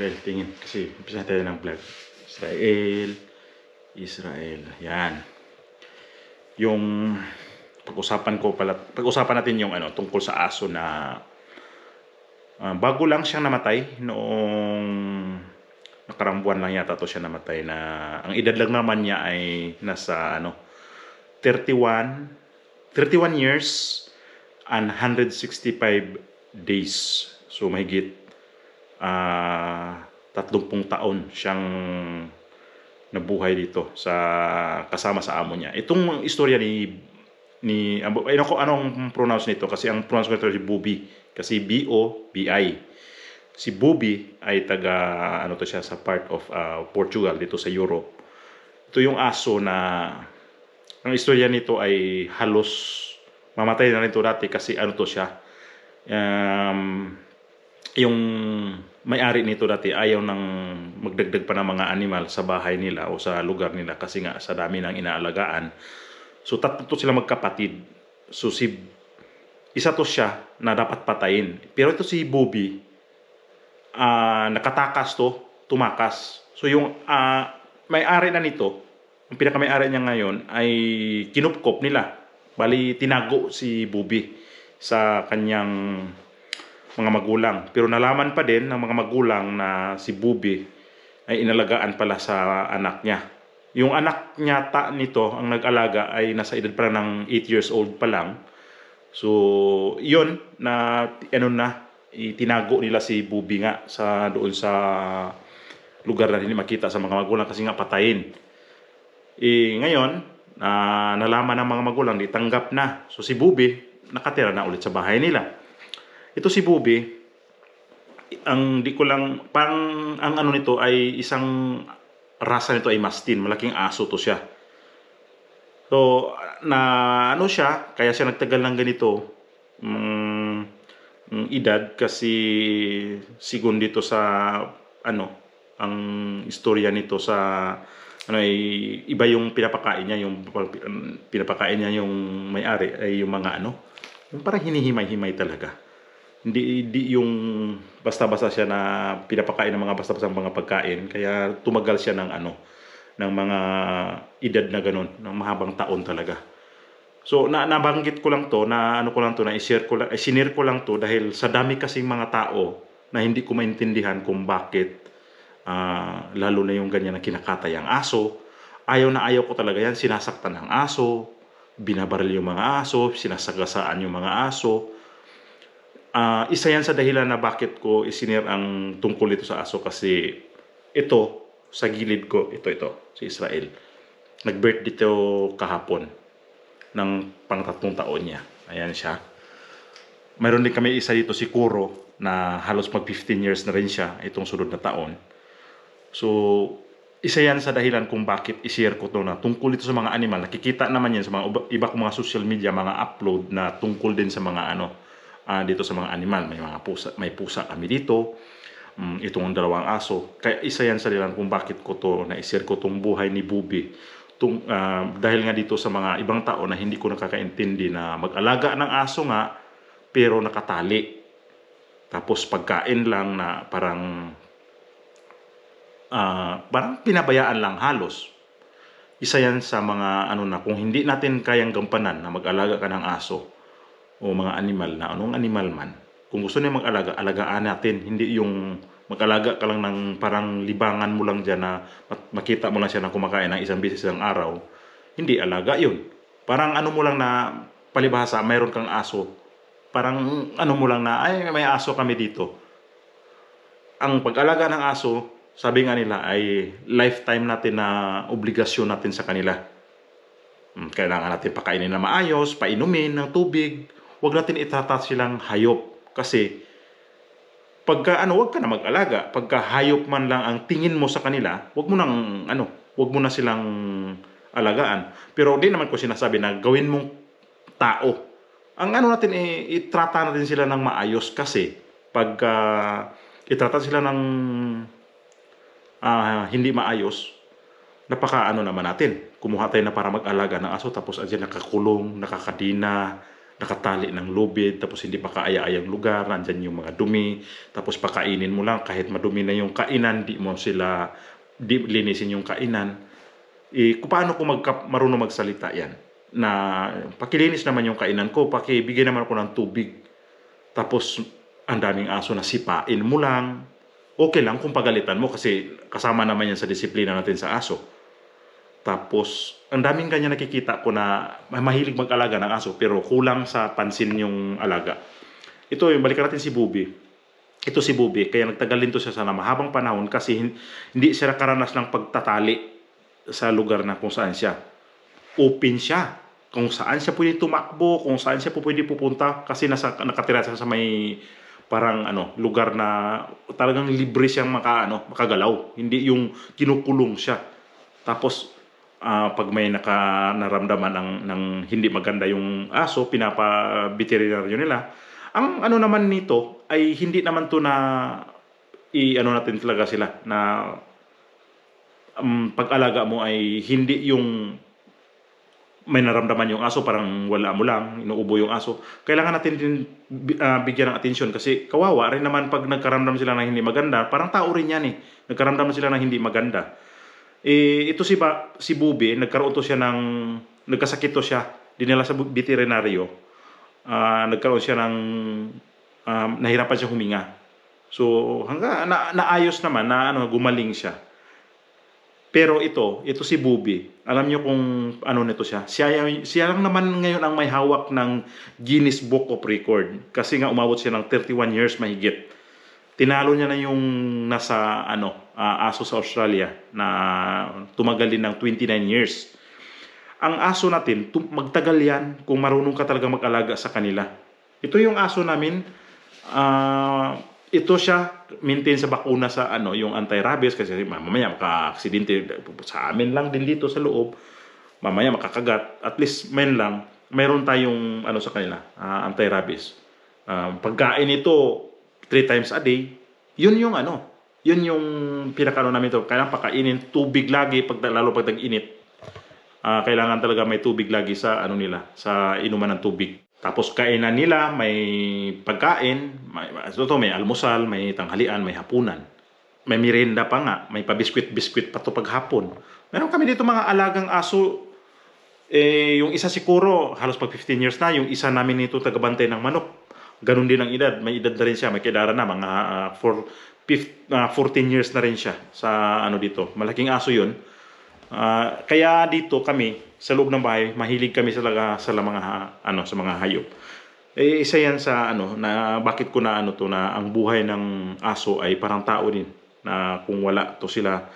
Israel, tingin. Kasi umpisa tayo ng vlog. Israel, Israel. Yan. Yung pag-usapan ko pala, pag-usapan natin yung ano, tungkol sa aso na ah, bago lang siyang namatay noong nakarang buwan lang yata to siya namatay na ang edad lang naman niya ay nasa ano 31 31 years and 165 days so mahigit ah 30 taon siyang nabuhay dito sa kasama sa amo niya itong istorya ni ni ano ko anong pronounce nito kasi ang pronounce ko nito si Bubi kasi B O B I si Bubi ay taga ano to siya sa part of uh, Portugal dito sa Europe. Ito yung aso na ang istorya nito ay halos mamatay na rin to dati kasi ano to siya. Um, yung may-ari nito dati ayaw nang magdagdag pa ng mga animal sa bahay nila o sa lugar nila kasi nga sa dami ng inaalagaan. So tatlo to sila magkapatid. So si isa to siya na dapat patayin. Pero ito si Bubi, ah, nakatakas to, tumakas. So yung ah, may-ari na nito, ang pinaka-may-ari niya ngayon ay kinupkop nila. Bali, tinago si Bubi sa kanyang mga magulang. Pero nalaman pa din ng mga magulang na si Bubi ay inalagaan pala sa anak niya. Yung anak niya ta nito, ang nag-alaga ay nasa edad pa ng 8 years old pa lang. So, yun na ano na itinago nila si Bubi nga sa doon sa lugar na hindi makita sa mga magulang kasi nga patayin. Eh, ngayon, na nalaman ng mga magulang, di tanggap na. So si Bubi, nakatira na ulit sa bahay nila. Ito si Bubi, ang di ko lang, pang ang ano nito ay isang rasa nito ay mastin, malaking aso to siya. So, na ano siya, kaya siya nagtagal ng ganito, mm, mm, edad kasi sigun dito sa ano ang istorya nito sa ano ay iba yung pinapakain niya yung pinapakain niya yung may-ari ay yung mga ano. Yung parang hinihimay-himay talaga hindi, hindi yung basta-basta siya na pinapakain ng mga basta-basta mga pagkain kaya tumagal siya ng ano ng mga edad na ganun ng mahabang taon talaga So na nabanggit ko lang to, na ano ko lang to, na i-share ko lang, eh, ko lang to dahil sa dami kasing mga tao na hindi ko maintindihan kung bakit uh, lalo na yung ganyan na kinakatay ang aso. Ayaw na ayaw ko talaga yan, sinasaktan ang aso, binabaril yung mga aso, sinasagasaan yung mga aso. Uh, isa yan sa dahilan na bakit ko isinir ang tungkol ito sa aso kasi ito, sa gilid ko, ito, ito, si Israel. Nag-birth dito kahapon ng pangtatlong taon niya. Ayan siya. Mayroon din kami isa dito si Kuro na halos mag 15 years na rin siya itong sunod na taon. So, isa yan sa dahilan kung bakit i-share ko to na tungkol ito sa mga animal. Nakikita naman yan sa mga iba kong mga social media, mga upload na tungkol din sa mga ano, uh, dito sa mga animal. May mga pusa, may pusa kami dito. Um, itong dalawang aso. Kaya isa yan sa dahilan kung bakit ko to na i-share ko tong buhay ni Bubi tung, uh, dahil nga dito sa mga ibang tao na hindi ko nakakaintindi na mag-alaga ng aso nga pero nakatali. Tapos pagkain lang na parang uh, parang pinabayaan lang halos. Isa yan sa mga ano na kung hindi natin kayang gampanan na mag-alaga ka ng aso o mga animal na anong animal man. Kung gusto niya mag-alaga, alagaan natin. Hindi yung mag-alaga ka lang ng parang libangan mo lang dyan na makita mo lang siya na kumakain ng isang bisis ng araw, hindi alaga yun. Parang ano mo lang na palibhasa, mayroon kang aso. Parang ano mo lang na, ay may aso kami dito. Ang pag-alaga ng aso, sabi nga nila ay lifetime natin na obligasyon natin sa kanila. Hmm, kailangan natin pakainin na maayos, painumin ng tubig. Huwag natin itrata silang hayop kasi pagka ano, wag ka na mag-alaga. Pagka hayop man lang ang tingin mo sa kanila, wag mo nang ano, wag mo na silang alagaan. Pero di naman ko sinasabi na gawin mong tao. Ang ano natin eh, itrata natin sila ng maayos kasi pagka uh, itrata sila ng uh, hindi maayos, napaka ano naman natin. Kumuha tayo na para mag-alaga ng aso tapos andyan nakakulong, nakakadina, nakatali ng lubid, tapos hindi pa kaaya-ayang lugar, nandyan yung mga dumi, tapos pakainin mo lang, kahit madumi na yung kainan, di mo sila, di linisin yung kainan. Kung paano ko magka, marunong magsalita yan? Na pakilinis naman yung kainan ko, pakibigyan naman ako ng tubig. Tapos, ang daming aso na sipain mo lang. Okay lang kung pagalitan mo kasi kasama naman yan sa disiplina natin sa aso. Tapos, ang daming kanya nakikita ko na mahilig mag-alaga ng aso pero kulang sa pansin yung alaga. Ito, balikan natin si Bubi. Ito si Bubi, kaya nagtagal din to siya sa mahabang panahon kasi hin- hindi siya nakaranas ng pagtatali sa lugar na kung saan siya. Open siya. Kung saan siya pwede tumakbo, kung saan siya po pwede pupunta kasi nasa, nakatira siya sa may parang ano lugar na talagang libre siyang maka ano makagalaw hindi yung kinukulong siya tapos ah, pag may naka naramdaman ng, ng hindi maganda yung aso, pinapa-veterinaryo nila. Ang ano naman nito ay hindi naman to na i ano natin talaga sila na um, pag-alaga mo ay hindi yung may naramdaman yung aso, parang wala mo lang, inuubo yung aso. Kailangan natin din ah, bigyan ng atensyon kasi kawawa rin naman pag nagkaramdam sila ng hindi maganda, parang tao rin yan eh. Nagkaramdam sila ng hindi maganda. Eh, ito si, ba, si Bubi, nagkaroon to siya ng, nagkasakit to siya, dinala sa veterinaryo. Ah, nagkaroon siya ng, um, nahirapan siya huminga. So, hangga, na, naayos naman, na ano, gumaling siya. Pero ito, ito si Bubi. Alam niyo kung ano nito siya. Siya, siya lang naman ngayon ang may hawak ng Guinness Book of Record. Kasi nga umabot siya ng 31 years mahigit. Tinalo niya na yung nasa ano, ah, aso sa Australia na tumagal ng 29 years. Ang aso natin, magtagal yan kung marunong ka talaga mag-alaga sa kanila. Ito yung aso namin, ah, ito siya maintain sa bakuna sa ano yung anti-rabies kasi mamaya maka-aksidente sa amin lang din dito sa loob mamaya makakagat at least men lang mayroon tayong ano sa kanila ah, anti-rabies Um, pagkain ito three times a day yun yung ano yun yung pinakano namin to. Kailangan pakainin. Tubig lagi pag lalo pag tag-init Ah, kailangan talaga may tubig lagi sa ano nila sa inuman ng tubig. Tapos kainan nila may pagkain may, ito to, may almusal may tanghalian may hapunan. May merienda pa nga may pabiskwit-biskwit pa to paghapon. Meron kami dito mga alagang aso. Eh, yung isa siguro halos pag 15 years na yung isa namin nito tagabantay ng manok. Ganun din ang edad. May edad na rin siya may kedara na mga for, fif- ah, 14 years na rin siya sa ano dito malaking aso yun Ah, kaya dito kami sa loob ng bahay, mahilig kami talaga sa mga ano sa mga hayop. Eh isa yan sa ano na bakit ko na ano to na ang buhay ng aso ay parang tao din na kung wala to sila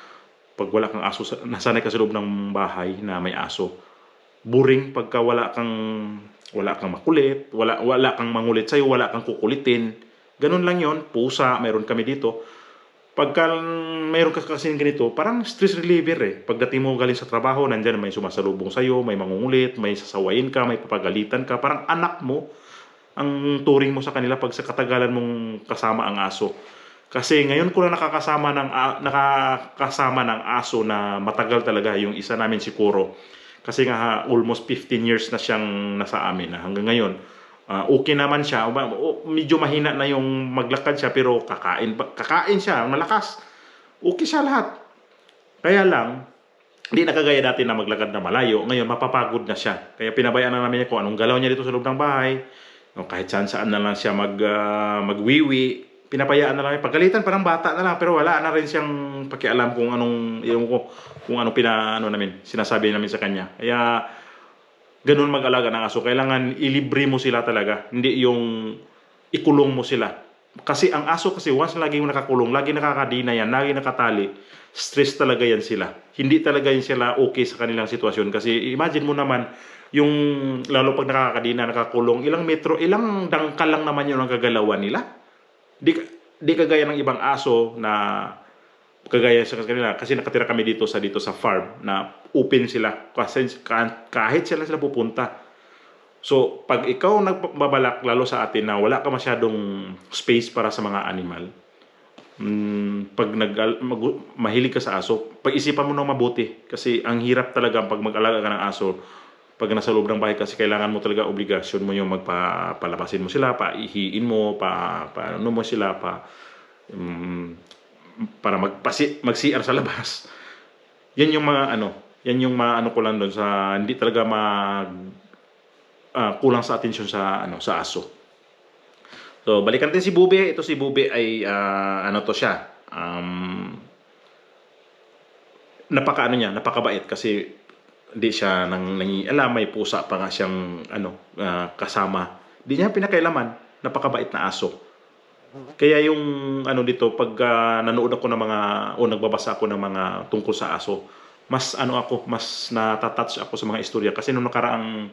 pag wala kang aso sa- nasanay ka sa loob ng bahay na may aso. Boring pagka wala kang wala kang makulit, wala wala kang mangulit sa'yo, wala kang kukulitin. Ganun lang yon pusa, meron kami dito pagka mayroon ka kasi ganito, parang stress reliever eh. Pagdating mo galing sa trabaho, nandyan may sumasalubong sa'yo, may mangungulit, may sasawayin ka, may papagalitan ka. Parang anak mo ang turing mo sa kanila pag sa katagalan mong kasama ang aso. Kasi ngayon ko na nakakasama ng a- nakakasama ng aso na matagal talaga yung isa namin si Kuro. Kasi nga almost 15 years na siyang nasa amin na hanggang ngayon. Ah, okay naman siya. O- Medyo mahina na yung maglakad siya pero kakain pa- kakain siya, malakas. Okay siya lahat. Kaya lang hindi nakagaya dati na maglakad na malayo. Ngayon mapapagod na siya. Kaya pinabayaan na namin niya kung anong galaw niya dito sa loob ng bahay. No, kahit saan saan na lang siya mag ah, magwiwi. Pinapayaan na lang. Pagalitan parang bata na lang pero wala na rin siyang pakialam kung anong yung ko kung anong pina ano namin sinasabi namin sa kanya. Kaya ganun mag-alaga ng aso. Kailangan ilibre mo sila talaga. Hindi yung ikulong mo sila. Kasi ang aso kasi once lagi yung nakakulong, lagi nakakadina yan, lagi nakatali, stress talaga yan sila. Hindi talaga yan sila okay sa kanilang sitwasyon. Kasi imagine mo naman, yung lalo pag nakakadina, nakakulong, ilang metro, ilang dangkal lang naman yun ang kagalawan nila. Di, di kagaya ng ibang aso na kagaya sa kanila kasi nakatira kami dito sa dito sa farm na open sila kasi ka- kahit sila sila pupunta so pag ikaw nagbabalak lalo sa atin na wala ka masyadong space para sa mga animal mm, pag nag mag- mahilig ka sa aso pag-isipan mo nang mabuti kasi ang hirap talaga pag mag-alaga ka ng aso pag nasa loob ng bahay kasi kailangan mo talaga obligasyon mo yung magpapalabasin mo sila, paihiin mo, pa, pa ano mo sila, pa um, para magpasi, mag-CR sa labas. Yan yung mga ano, yan yung mga ano ko lang doon sa hindi talaga mag ah, kulang sa atensyon sa ano sa aso. So, balikan natin si Bube. Ito si Bube ay ah, ano to siya. Um, napaka ano niya, napakabait kasi hindi siya nang nangialam, may pusa pa nga siyang ano ah, kasama. Hindi niya pinakailaman, napakabait na aso. Kaya yung ano dito pag ah, nanood ako ng mga o nagbabasa ako ng mga tungkol sa aso, mas ano ako, mas natatouch ako sa mga istorya kasi nung nakaraang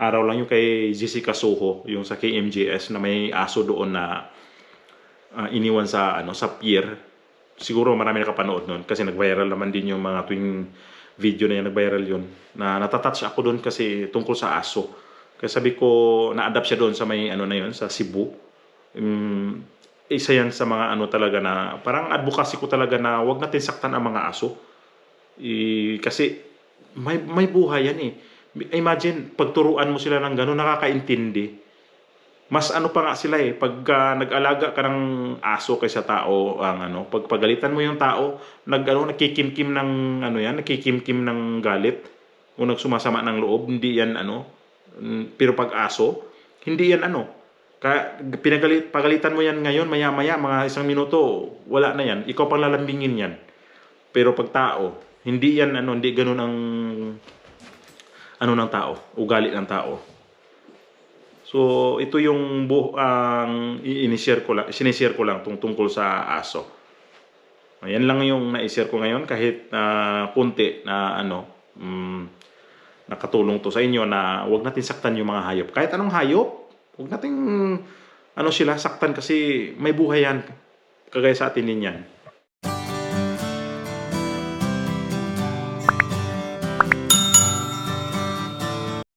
araw lang yung kay Jessica Soho, yung sa KMJS na may aso doon na ah, iniwan sa ano sa pier. Siguro marami nakapanood noon kasi nag-viral naman din yung mga tuwing video na yan nag-viral yun. Na natatouch ako doon kasi tungkol sa aso. Kaya sabi ko, na-adapt siya doon sa may ano na yun, sa Cebu. Um, isa yan sa mga ano talaga na parang advocacy ko talaga na wag natin saktan ang mga aso. Eh, kasi may may buhay yan eh. Imagine pagturuan mo sila ng gano'n nakakaintindi. Mas ano pa nga sila eh pag ah, nag-alaga ka ng aso kaysa tao ang ano pag pagalitan mo yung tao nag ano nakikimkim ng ano yan nakikimkim ng galit o nagsumasama ng loob hindi yan ano mm, pero pag aso hindi yan ano ka, pinagalit, pagalitan mo yan ngayon, maya-maya, mga isang minuto, wala na yan. Ikaw pang lalambingin yan. Pero pag tao, hindi yan, ano, hindi ganun ang, ano ng tao, ugali ng tao. So, ito yung bu ang i-share ko lang, sinishare ko lang tung tungkol sa aso. Ayan lang yung na-share ko ngayon kahit na kunti na ano, mm, nakatulong to sa inyo na wag natin saktan yung mga hayop. Kahit anong hayop, Huwag nating ano sila saktan kasi may buhay yan. Kagaya sa atin din yan.